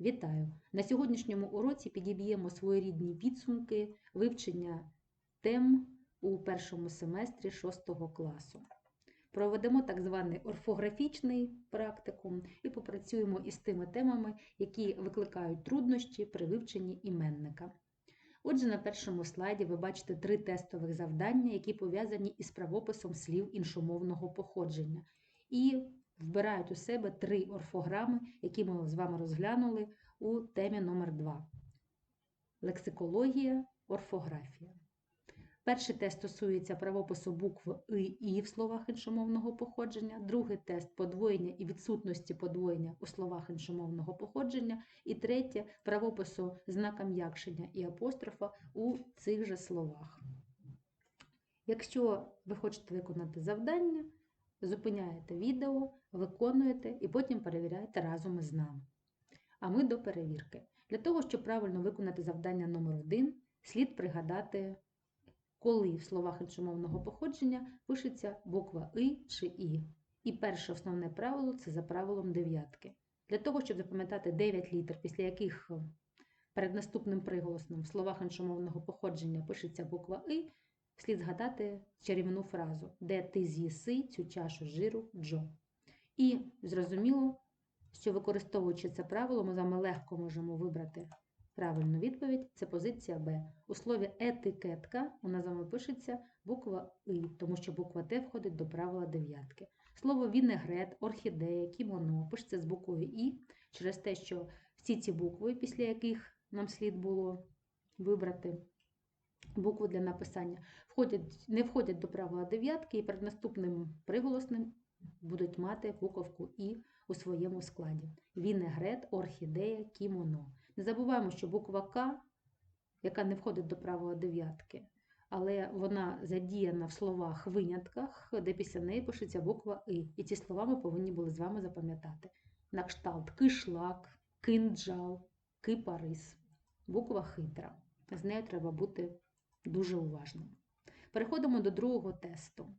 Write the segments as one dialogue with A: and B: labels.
A: Вітаю! На сьогоднішньому уроці підіб'ємо своєрідні підсумки вивчення тем у першому семестрі 6 класу. Проведемо так званий орфографічний практикум і попрацюємо із тими темами, які викликають труднощі при вивченні іменника. Отже, на першому слайді ви бачите три тестових завдання, які пов'язані із правописом слів іншомовного походження. І вбирають у себе три орфограми, які ми з вами розглянули у темі номер 2 Лексикологія, орфографія. Перший тест стосується правопису букв «и» «і» в словах іншомовного походження, другий тест подвоєння і відсутності подвоєння у словах іншомовного походження, і третє правопису знака м'якшення і апострофа у цих же словах. Якщо ви хочете виконати завдання, зупиняєте відео, виконуєте і потім перевіряєте разом із нами. А ми до перевірки. Для того, щоб правильно виконати завдання номер 1 слід пригадати, коли в словах іншомовного походження пишеться буква И чи І. І перше основне правило це за правилом дев'ятки. Для того, щоб запам'ятати 9 літер, після яких перед наступним приголосним в словах іншомовного походження пишеться буква И, слід згадати чарівну фразу, де ти з'їси цю чашу жиру Джо. І зрозуміло, що використовуючи це правило, ми з вами легко можемо вибрати правильну відповідь. Це позиція Б. У слові етикетка у нас з вами пишеться буква И, тому що буква Т входить до правила дев'ятки. Слово вінегрет, орхідея, кімоно пишеться з буквою І через те, що всі ці букви, після яких нам слід було вибрати букву для написання, входять, не входять до правила дев'ятки і перед наступним приголосним будуть мати буковку І у своєму складі. Вінегрет, орхідея, кімоно. Не забуваємо, що буква К, яка не входить до правила дев'ятки, але вона задіяна в словах винятках, де після неї пишеться буква И. І ці слова ми повинні були з вами запам'ятати. На кшталт кишлак, кинджал, кипарис. Буква хитра. З нею треба бути дуже уважним. Переходимо до другого тесту.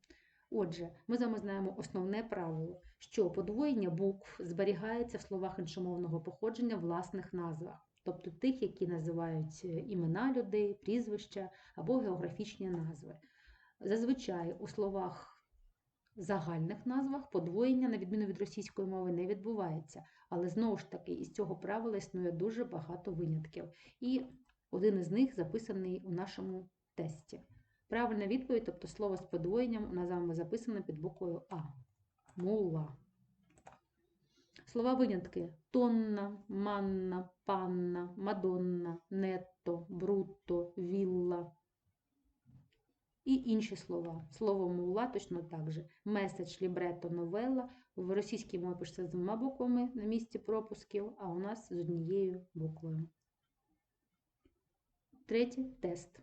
A: Отже, ми з вами знаємо основне правило, що подвоєння букв зберігається в словах іншомовного походження в власних назвах, тобто тих, які називають імена людей, прізвища або географічні назви. Зазвичай у словах загальних назвах подвоєння, на відміну від російської мови, не відбувається. Але знову ж таки, із цього правила існує дуже багато винятків. І один із них записаний у нашому тесті. Правильна відповідь, тобто слово з подвоєнням, у нас з вами записано під буквою А. Мула. Слова винятки тонна, манна, панна, мадонна, нетто, брутто, вілла. І інші слова. Слово мула точно так же. Меседж, лібрето, новела. В російській мові пишеться з двома буквами на місці пропусків, а у нас з однією буквою. Третій тест.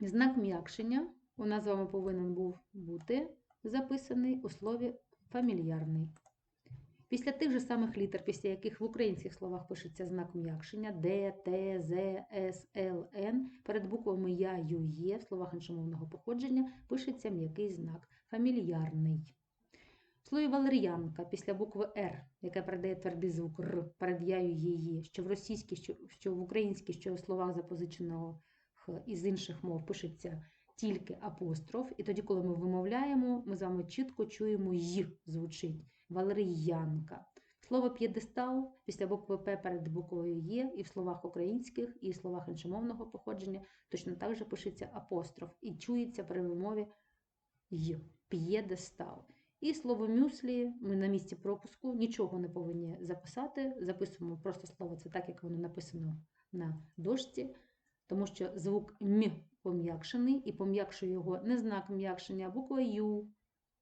A: Знак м'якшення у нас з вами повинен був бути записаний у слові фамільярний. Після тих же самих літер, після яких в українських словах пишеться знак м'якшення Д, Т, З, С, Л, Н, перед буквами Я, Ю, Є в словах іншомовного походження пишеться м'який знак фамільярний. Слові валер'янка після букви Р, яка передає твердий звук Р перед яю її, що в російській, що, що в українській, що в словах запозиченого із інших мов пишеться тільки апостроф. І тоді, коли ми вимовляємо, ми з вами чітко чуємо й звучить валеріянка. Слово п'єдестал після букви П перед буквою Є, і в словах українських, і в словах іншомовного походження точно так же пишеться апостроф і чується при вимові й п'єдестал. І слово мюслі ми на місці пропуску нічого не повинні записати. Записуємо просто слово це так, як воно написано на дошці, тому що звук М пом'якшений, і пом'якшує його не знак м'якшення, а буква Ю.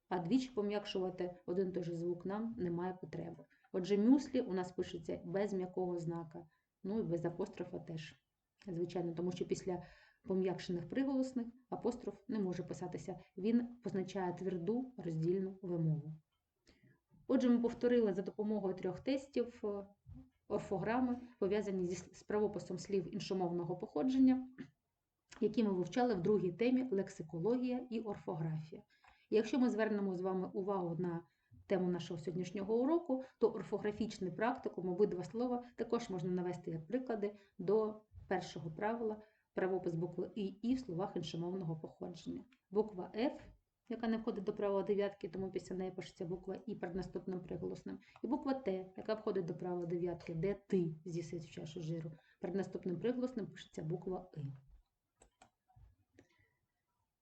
A: А двічі пом'якшувати один той же звук нам немає потреби. Отже, мюслі у нас пишеться без м'якого знака, ну і без апострофа теж. Звичайно, тому що після пом'якшених приголосних апостроф не може писатися. Він позначає тверду роздільну вимову. Отже, ми повторили за допомогою трьох тестів орфограми, пов'язані з правописом слів іншомовного походження, які ми вивчали в другій темі лексикологія і орфографія. І якщо ми звернемо з вами увагу на тему нашого сьогоднішнього уроку, то орфографічний практикум обидва слова також можна навести як приклади до першого правила правопис букви І і в словах іншомовного походження. Буква Ф, яка не входить до правила дев'ятки, тому після неї пишеться буква І перед наступним приголосним. І буква Т, яка входить до правила дев'ятки, де ти з'їсить в чашу жиру. Перед наступним приголосним пишеться буква И.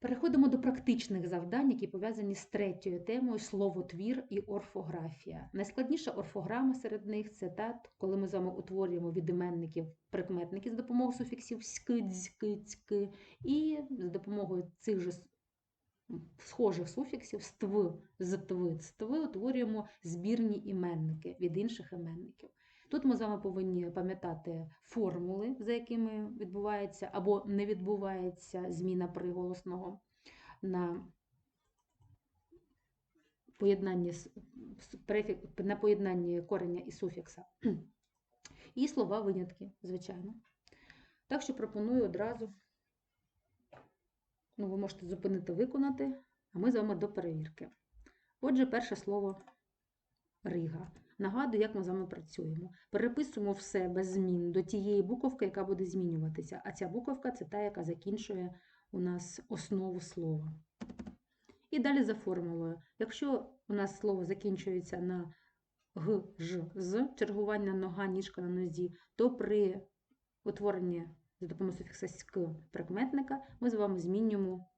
A: Переходимо до практичних завдань, які пов'язані з третьою темою словотвір і орфографія. Найскладніша орфограма серед них це та, коли ми з вами утворюємо від іменників прикметники з допомогою суфіксів цьки, і з допомогою цих же схожих суфіксів ств, зтв, цтв утворюємо збірні іменники від інших іменників. Тут ми з вами повинні пам'ятати формули, за якими відбувається або не відбувається зміна приголосного на поєднанні, на поєднанні кореня і суфікса. І слова винятки, звичайно. Так що пропоную одразу, ну, ви можете зупинити, виконати, а ми з вами до перевірки. Отже, перше слово Рига. Нагадую, як ми з вами працюємо. Переписуємо все без змін до тієї буковки, яка буде змінюватися. А ця буковка це та, яка закінчує у нас основу слова. І далі за формулою. Якщо у нас слово закінчується на г, ж, з, чергування нога, ніжка на нозі, то при утворенні за допомогою суфікса ськ прикметника ми з вами змінюємо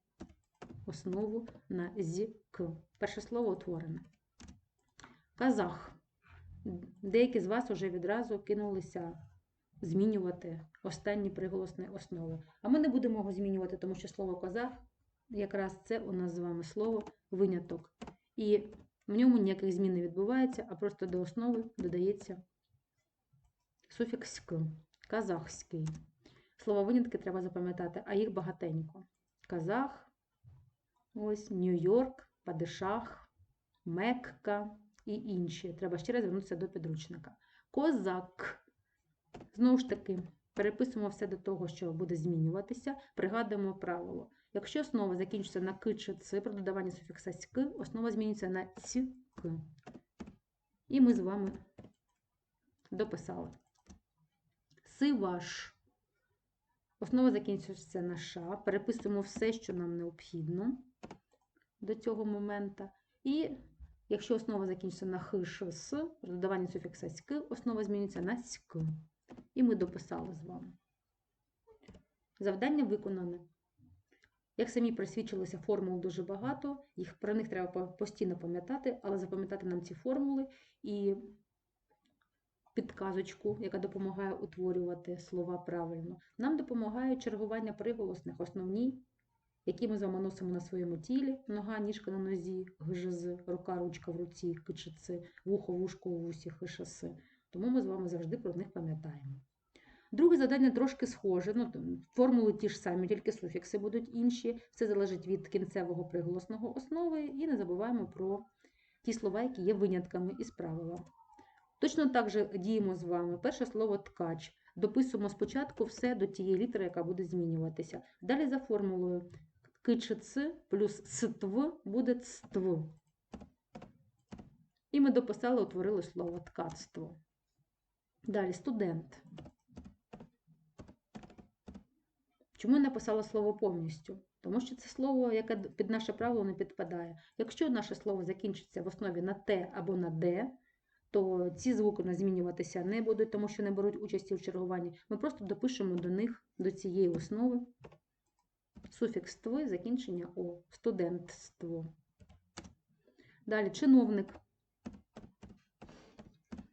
A: основу на з, к. Перше слово утворене. Казах. Деякі з вас вже відразу кинулися змінювати останні приголосні основи. А ми не будемо його змінювати, тому що слово казах якраз це у нас з вами слово виняток. І в ньому ніяких змін не відбувається, а просто до основи додається суфікс «к» казахський. Слово винятки треба запам'ятати, а їх багатенько. Казах, ось Нью-Йорк, Падишах, Мекка і інші. Треба ще раз звернутися до підручника. Козак. Знову ж таки, переписуємо все до того, що буде змінюватися. Пригадуємо правило. Якщо основа закінчиться на к чи ц, при додаванні суфікса ськ, основа змінюється на ць, к. І ми з вами дописали. Сиваш. Основа закінчується на ша. Переписуємо все, що нам необхідно до цього моменту. І якщо основа закінчиться на х, ш, с, при додаванні суфікса ськ, основа змінюється на ськ. І ми дописали з вами. Завдання виконане. Як самі присвідчилися, формул дуже багато, їх, про них треба постійно пам'ятати, але запам'ятати нам ці формули і підказочку, яка допомагає утворювати слова правильно. Нам допомагає чергування приголосних основні, які ми з вами носимо на своєму тілі: нога, ніжка на нозі, гжз, рука, ручка в руці, кичиці, вухо, вушко у вусі, хишаси. Тому ми з вами завжди про них пам'ятаємо. Друге завдання трошки схоже. Ну, формули ті ж самі, тільки суфікси будуть інші. Все залежить від кінцевого приголосного основи. І не забуваємо про ті слова, які є винятками із правила. Точно так же діємо з вами. Перше слово ткач. Дописуємо спочатку все до тієї літери, яка буде змінюватися. Далі за формулою к ц плюс ств буде цтв. І ми дописали, утворили слово ткацтво. Далі студент. Чому я написала слово повністю? Тому що це слово, яке під наше правило не підпадає. Якщо наше слово закінчиться в основі на Т або на Д, то ці звуки у нас змінюватися не будуть, тому що не беруть участі в чергуванні. Ми просто допишемо до них, до цієї основи, суфікс «тв», закінчення О, студентство. Далі чиновник.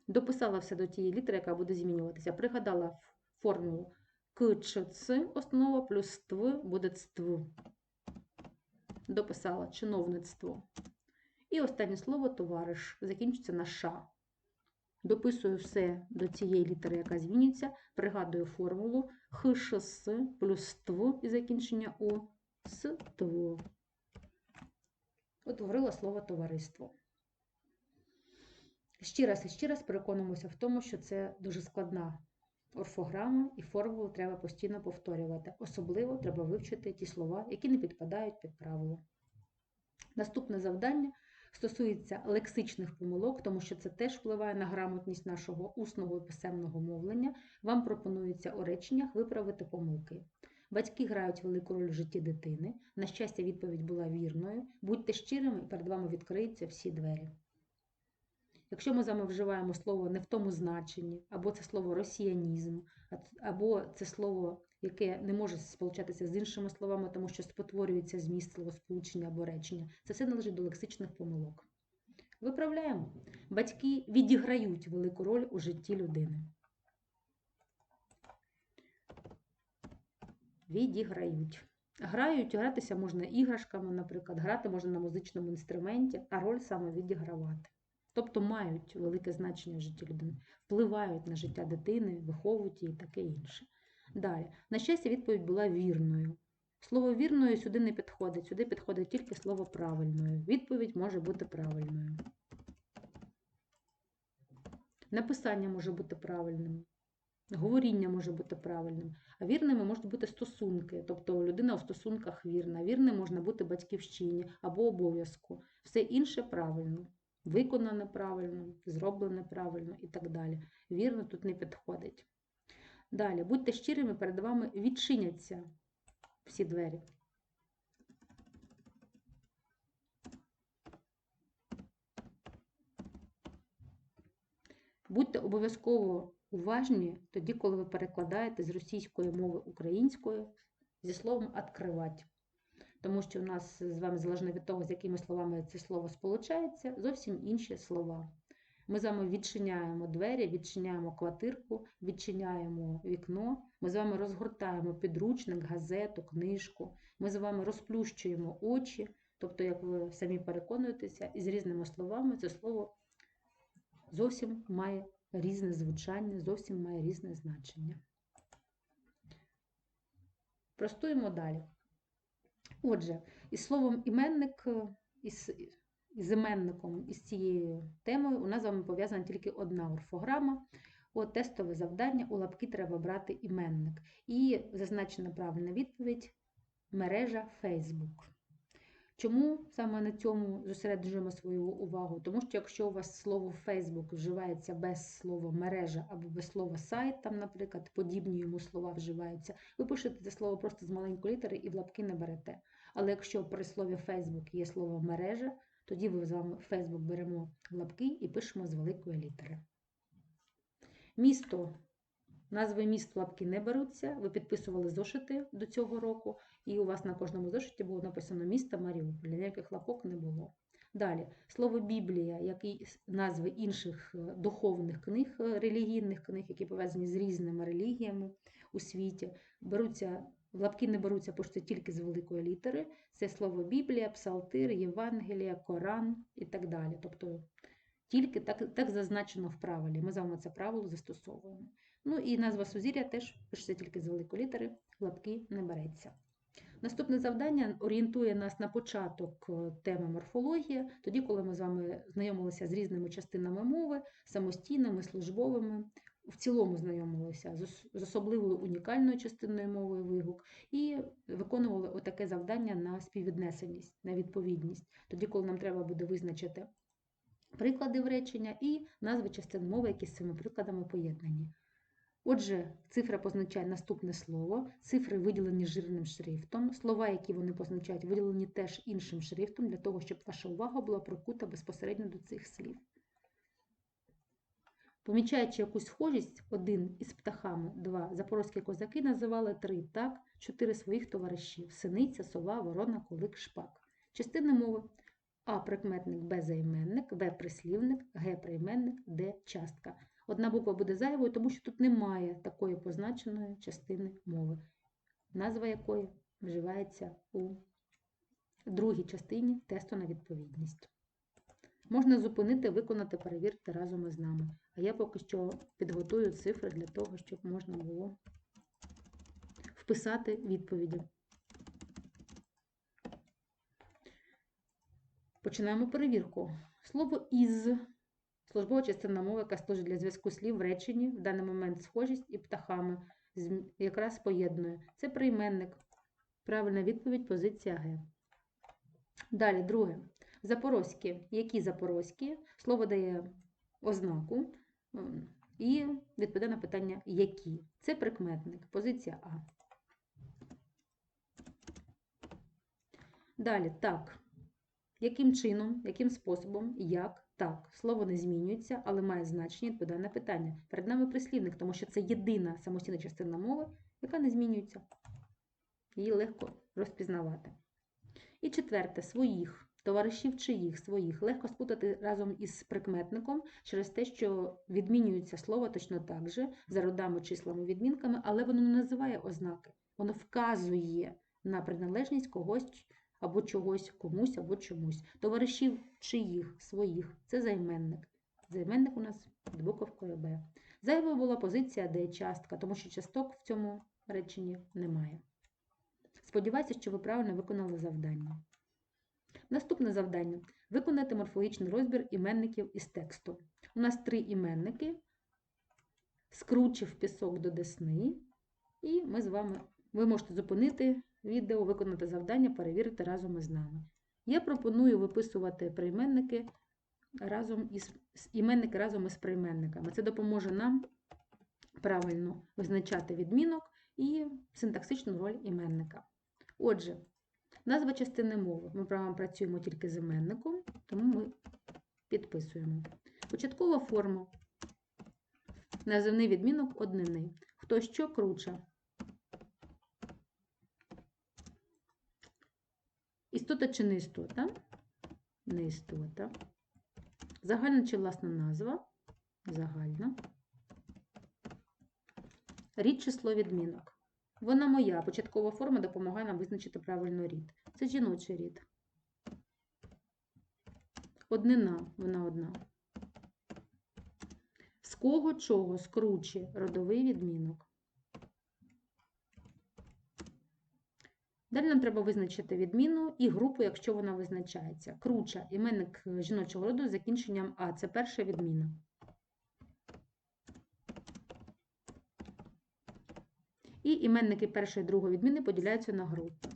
A: Дописала все до тієї літери, яка буде змінюватися. Пригадала формулу к чи основа плюс тв буде цтв. Дописала чиновництво. І останнє слово товариш закінчиться на ша. Дописую все до цієї літери, яка зміниться. Пригадую формулу х, ш, плюс тв і закінчення о с тво. Утворила слово товариство. Ще раз і ще раз переконуємося в тому, що це дуже складна орфограма і формулу треба постійно повторювати. Особливо треба вивчити ті слова, які не підпадають під правило. Наступне завдання стосується лексичних помилок, тому що це теж впливає на грамотність нашого усного і писемного мовлення. Вам пропонується у реченнях виправити помилки. Батьки грають велику роль в житті дитини. На щастя, відповідь була вірною. Будьте щирими, і перед вами відкриються всі двері. Якщо ми з вами вживаємо слово не в тому значенні, або це слово росіянізм, або це слово, яке не може сполучатися з іншими словами, тому що спотворюється зміст словосполучення або речення, це все належить до лексичних помилок. Виправляємо. Батьки відіграють велику роль у житті людини. Відіграють. Грають, гратися можна іграшками, наприклад, грати можна на музичному інструменті, а роль саме відігравати. Тобто мають велике значення в житті людини, впливають на життя дитини, виховують її і таке інше. Далі, на щастя, відповідь була вірною. Слово вірною сюди не підходить, сюди підходить тільки слово правильною. Відповідь може бути правильною. Написання може бути правильним, говоріння може бути правильним, а вірними можуть бути стосунки, тобто людина у стосунках вірна. Вірним можна бути батьківщині або обов'язку. Все інше правильно, виконане правильно, зроблене правильно і так далі. Вірно тут не підходить. Далі, будьте щирими, перед вами відчиняться всі двері. Будьте обов'язково уважні тоді, коли ви перекладаєте з російської мови українською зі словом «откривать». Тому що у нас з вами, залежно від того, з якими словами це слово сполучається, зовсім інші слова. Ми з вами відчиняємо двері, відчиняємо квартирку, відчиняємо вікно. Ми з вами розгортаємо підручник, газету, книжку. Ми з вами розплющуємо очі. Тобто, як ви самі переконуєтеся, із різними словами це слово зовсім має різне звучання, зовсім має різне значення. Простуємо далі. Отже, із словом іменник, е, із, із іменником, із цією темою у нас з вами пов'язана тільки одна орфограма. От тестове завдання у лапки треба брати іменник. І зазначена правильна відповідь мережа Facebook. Чому саме на цьому зосереджуємо свою увагу? Тому що якщо у вас слово Facebook вживається без слова мережа або без слова сайт, там, наприклад, подібні йому слова вживаються, ви пишете це слово просто з маленької літери і в лапки не берете. Але якщо при слові Facebook є слово мережа, тоді ви з вами Facebook беремо лапки і пишемо з великої літери. Місто. Назви міст лапки не беруться. Ви підписували зошити до цього року, і у вас на кожному зошиті було написано місто Маріуполь. Ніяких лапок не було. Далі, слово Біблія, як і назви інших е, духовних книг, е, релігійних книг, які пов'язані з різними релігіями у світі, беруться, в лапки не беруться, пишуться тільки з великої літери. Це слово Біблія, Псалтир, Євангелія, Коран і так далі. Тобто тільки так, так зазначено в правилі. Ми з вами це правило застосовуємо. Ну і назва сузір'я теж пишеться тільки з великої літери, лапки не береться. Наступне завдання орієнтує нас на початок е, теми морфологія, тоді, коли ми з вами знайомилися з різними частинами мови, самостійними, службовими, в цілому знайомилися з особливою унікальною частиною мови вигук і виконували отаке завдання на співвіднесеність, на відповідність, тоді, коли нам треба буде визначити приклади в речення і назви частин мови, які з цими прикладами поєднані. Отже, цифра позначає наступне слово, цифри виділені жирним шрифтом, слова, які вони позначають, виділені теж іншим шрифтом, для того, щоб ваша увага була прикута безпосередньо до цих слів. Помічаючи якусь схожість, один із птахами, два запорозькі козаки називали три, так, чотири своїх товаришів: синиця, сова, ворона, кулик, шпак. Частини мови А прикметник, Б займенник, В прислівник, Г прийменник, Д частка. Одна буква буде зайвою, тому що тут немає такої позначеної частини мови, назва якої вживається у другій частині тесту на відповідність. Можна зупинити, виконати, перевірити разом із нами. А я поки що підготую цифри для того, щоб можна було вписати відповіді. Починаємо перевірку. Слово із службова частина мови, яка служить для зв'язку слів в реченні, в даний момент схожість і птахами якраз поєднує. Це прийменник. Правильна відповідь, позиція Г. Далі, друге. Запорозькі. Які запорозькі? Слово дає ознаку і відповідає на питання які. Це прикметник. Позиція А. Далі так. Яким чином, яким способом, як, так. Слово не змінюється, але має значення відповідає на питання. Перед нами прислівник, тому що це єдина самостійна частина мови, яка не змінюється. Її легко розпізнавати. І четверте своїх. Товаришів чиїх своїх легко спутати разом із прикметником через те, що відмінюється слово точно так же за родами, числами, відмінками, але воно не називає ознаки. Воно вказує на приналежність когось або чогось, комусь або чомусь. Товаришів чиїх своїх це займенник. Займенник у нас під буковкою Б. Зайвою була позиція Д частка, тому що часток в цьому реченні немає. Сподіваюся, що ви правильно виконали завдання. Наступне завдання виконати морфологічний розбір іменників із тексту. У нас три іменники. Скручив пісок до десни, і ми з вами ви можете зупинити відео, виконати завдання, перевірити разом із нами. Я пропоную виписувати прийменники разом із іменники разом із прийменниками. Це допоможе нам правильно визначати відмінок і синтаксичну роль іменника. Отже, назва частини мови. Ми правильно працюємо тільки з іменником, тому ми підписуємо. Початкова форма. Називний відмінок однини. Хто що круче. Істота чи не істота? Не істота. Загальна чи власна назва? Загальна. Рід число відмінок. Вона моя. Початкова форма допомагає нам визначити правильно рід. Це жіночий рід. Однина, вона одна. З кого чого скруче родовий відмінок. Далі нам треба визначити відміну і групу, якщо вона визначається. Круча іменник жіночого роду з закінченням А. Це перша відміна. І іменники першої і другої відміни поділяються на групи.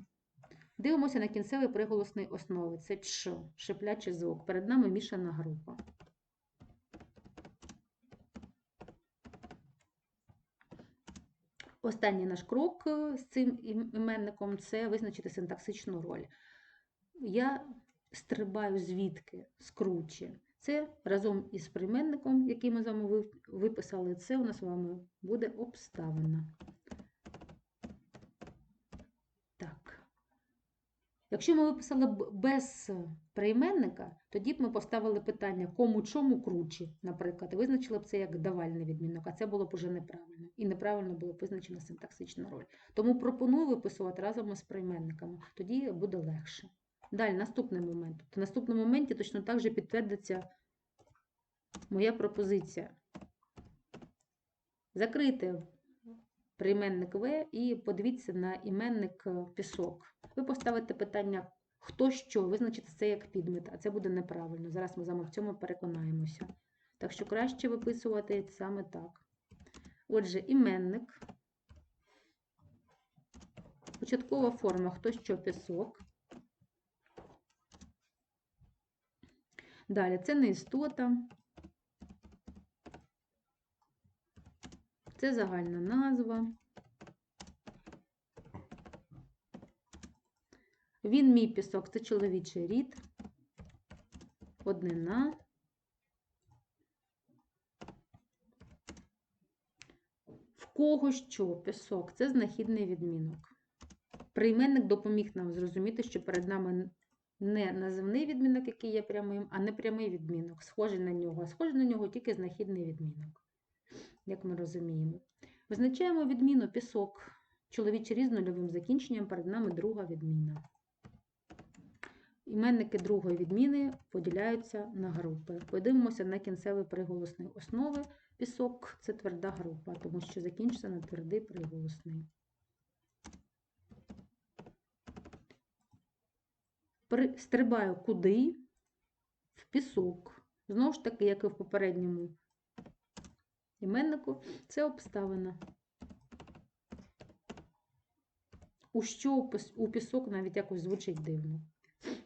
A: Дивимося на кінцевий приголосний основи. Це Ч, шиплячий звук. Перед нами мішана група. Останній наш крок е, з цим іменником це визначити синтаксичну роль. Я стрибаю звідки з кручі. Це разом із прийменником, який ми з вами виписали, це у нас з вами буде обставина. Так. Якщо ми виписали б без прийменника, тоді б ми поставили питання кому чому кручі, наприклад, і визначили б це як давальний відмінок, а це було б уже неправильно. І неправильно було б визначена синтаксична роль. Тому пропоную виписувати разом із прийменниками, тоді буде легше. Далі, наступний момент. В наступному моменті точно так же підтвердиться моя пропозиція. Закрити прийменник В і подивіться на іменник е, пісок. Ви поставите питання, хто що, визначите це як підмет, а це буде неправильно. Зараз ми з вами в цьому переконаємося. Так що краще виписувати саме так. Отже, іменник. Початкова форма хто що пісок. Далі це не істота. Це загальна назва. Він мій пісок, це чоловічий рід. Однина. В кого що пісок? Це знахідний відмінок. Прийменник допоміг нам зрозуміти, що перед нами не називний відмінок, який є прямим, а не прямий відмінок, схожий на нього. А схожий на нього тільки знахідний відмінок, як ми розуміємо. Визначаємо відміну пісок. Чоловічий різ нульовим закінченням, перед нами друга відміна. Іменники другої відміни поділяються на групи. Подивимося на кінцевий приголосний основи. Пісок це тверда група, тому що закінчиться на твердий приголосний. При- Стрибаю куди? В пісок. Знову ж таки, як і в попередньому іменнику, це обставина. У що у пісок навіть якось звучить дивно.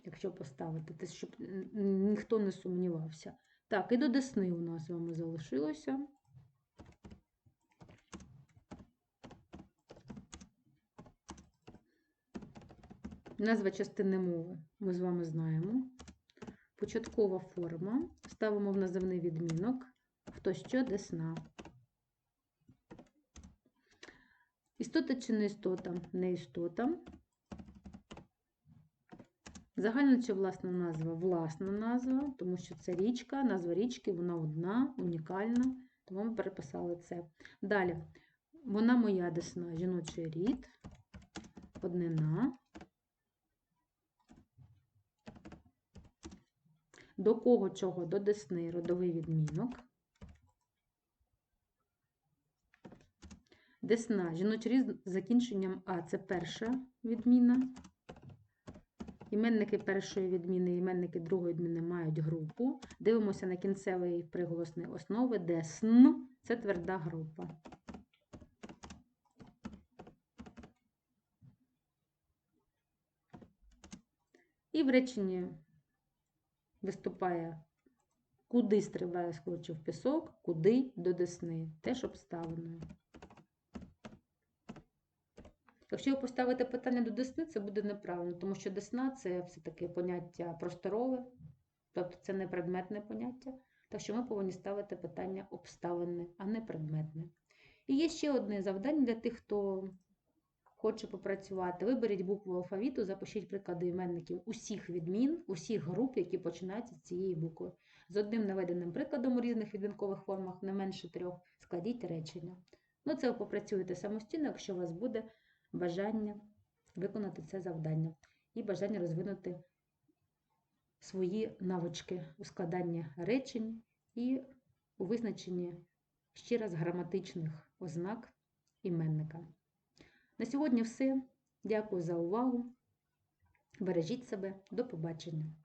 A: якщо поставити, те, щоб ніхто не сумнівався. Так, і до Десни у нас з вами залишилося. Назва частини мови ми з вами знаємо. Початкова форма. Ставимо в називний відмінок. Хто що, десна. Істота чи не істота? Не істота. Загальна чи власна назва? Власна назва, тому що це річка, назва річки, вона одна, унікальна, тому ми переписали це. Далі, вона моя десна, жіночий рід, однина. До кого чого? До десни, родовий відмінок. Десна, жіночий рід з закінченням А це перша відміна. Іменники першої відміни, іменники другої відміни мають групу. Дивимося на кінцевий приголосний основи, де сн це тверда група. І в реченні виступає куди стрибає скочив пісок, куди до десни, теж обставиною. Якщо ви поставите питання до десни, це буде неправильно, тому що десна це все-таки поняття просторове, тобто це не предметне поняття. Так що ми повинні ставити питання обставинне, а не предметне. І є ще одне завдання для тих, хто хоче попрацювати. Виберіть букву алфавіту, запишіть приклади іменників усіх відмін, усіх груп, які починаються з цієї букви. З одним наведеним прикладом у різних відмінкових формах, не менше трьох, складіть речення. Ну, це ви попрацюєте самостійно, якщо у вас буде бажання виконати це завдання і бажання розвинути свої навички у складанні речень і у визначенні ще раз граматичних ознак іменника. На сьогодні все. Дякую за увагу. Бережіть себе. До побачення.